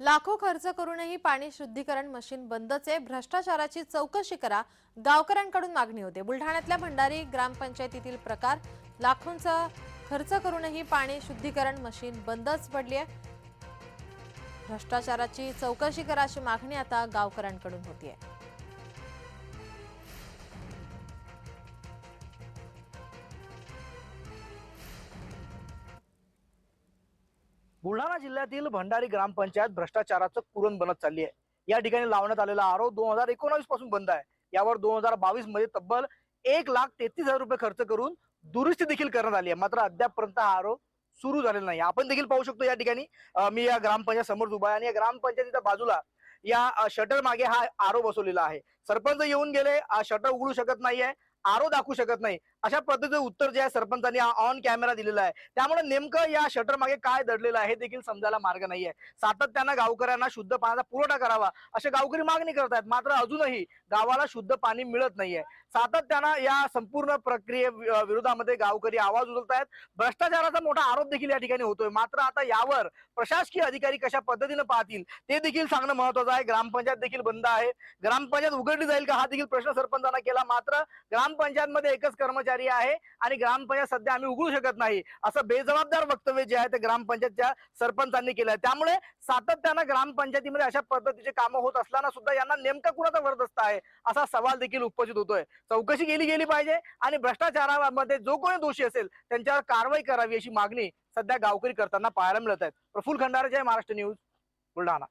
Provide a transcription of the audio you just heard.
लाखो खर्च करूनही पाणी शुद्धीकरण मशीन बंदच आहे भ्रष्टाचाराची चौकशी करा गावकऱ्यांकडून मागणी होते. बुलढाण्यातल्या भंडारी ग्रामपंचायतीतील प्रकार लाखोंचा खर्च करूनही पाणी शुद्धीकरण मशीन बंदच पडली आहे. भ्रष्टाचाराची चौकशी करा अशी मागणी आता गावकऱ्यांकडून होतीये. बुलढाणा जिल्ह्यातील भंडारी ग्रामपंचायत भ्रष्टाचाराचं कुरण बनत चालली आहे. या ठिकाणी लावण्यात आलेला आरोप दोन हजार एकोणावीसपासून बंद आहे. यावर दोन हजार बावीसमध्ये तब्बल एक लाख तेहतीस हजार रुपये खर्च करून दुरुस्ती देखील करण्यात आली आहे. मात्र अद्यापपर्यंत हा आरोप सुरू झालेला नाही. आपण देखील पाहू शकतो या ठिकाणी मी या ग्रामपंचायत समोर उभा आहे आणि या ग्रामपंचायतीच्या बाजूला या शटर मागे हा आरोप बसवलेला आहे. सरपंच येऊन गेले शटर उघडू शकत नाहीये आरो दाखवू शकत नाही. अशा पद्धतीचं उत्तर जे आहे सरपंचांनी ऑन कॅमेरा दिलेला आहे. त्यामुळे नेमकं या शटर मागे काय दडलेलं आहे हे देखील समजायला मार्ग नाहीये. सातत्यानं गावकऱ्यांना शुद्ध पाण्याचा पुरवठा करावा असे गावकरी मागणी करत आहेत मात्र अजूनही गावाला शुद्ध पाणी मिळत नाहीये. सातत्यानं या संपूर्ण प्रक्रिये विरोधामध्ये गावकरी आवाज उचलत आहेत भ्रष्टाचाराचा मोठा आरोप देखील या ठिकाणी होतोय. मात्र आता यावर प्रशासकीय अधिकारी कशा पद्धतीनं पाहतील ते देखील सांगणं महत्वाचं आहे. ग्रामपंचायत देखील बंद आहे. ग्रामपंचायत उघडली जाईल का? हा देखील प्रश्न सरपंचांना केला. मात्र ग्रामपंचायत मध्ये एकच कर्मचारी आहे आणि ग्रामपंचायत सध्या आम्ही उघडू शकत नाही. असं बेजबाबदार वक्तव्य जे आहे ते ग्रामपंचायतच्या सरपंचांनी केलं आहे त्यामुळे सातत्यानं ग्रामपंचायतीमध्ये अशा पद्धतीचे कामं होत असताना सुद्धा यांना नेमका कुणाचा वरदस्त आहे असा सवाल देखील उपस्थित होतोय. चौकशी केली गेली पाहिजे आणि भ्रष्टाचारामध्ये जो कोणी दोषी असेल त्यांच्यावर कारवाई करावी अशी मागणी सध्या गावकरी करताना पाहायला मिळत आहेत. प्रफुल खंडारे जय महाराष्ट्र न्यूज बुलढाणा.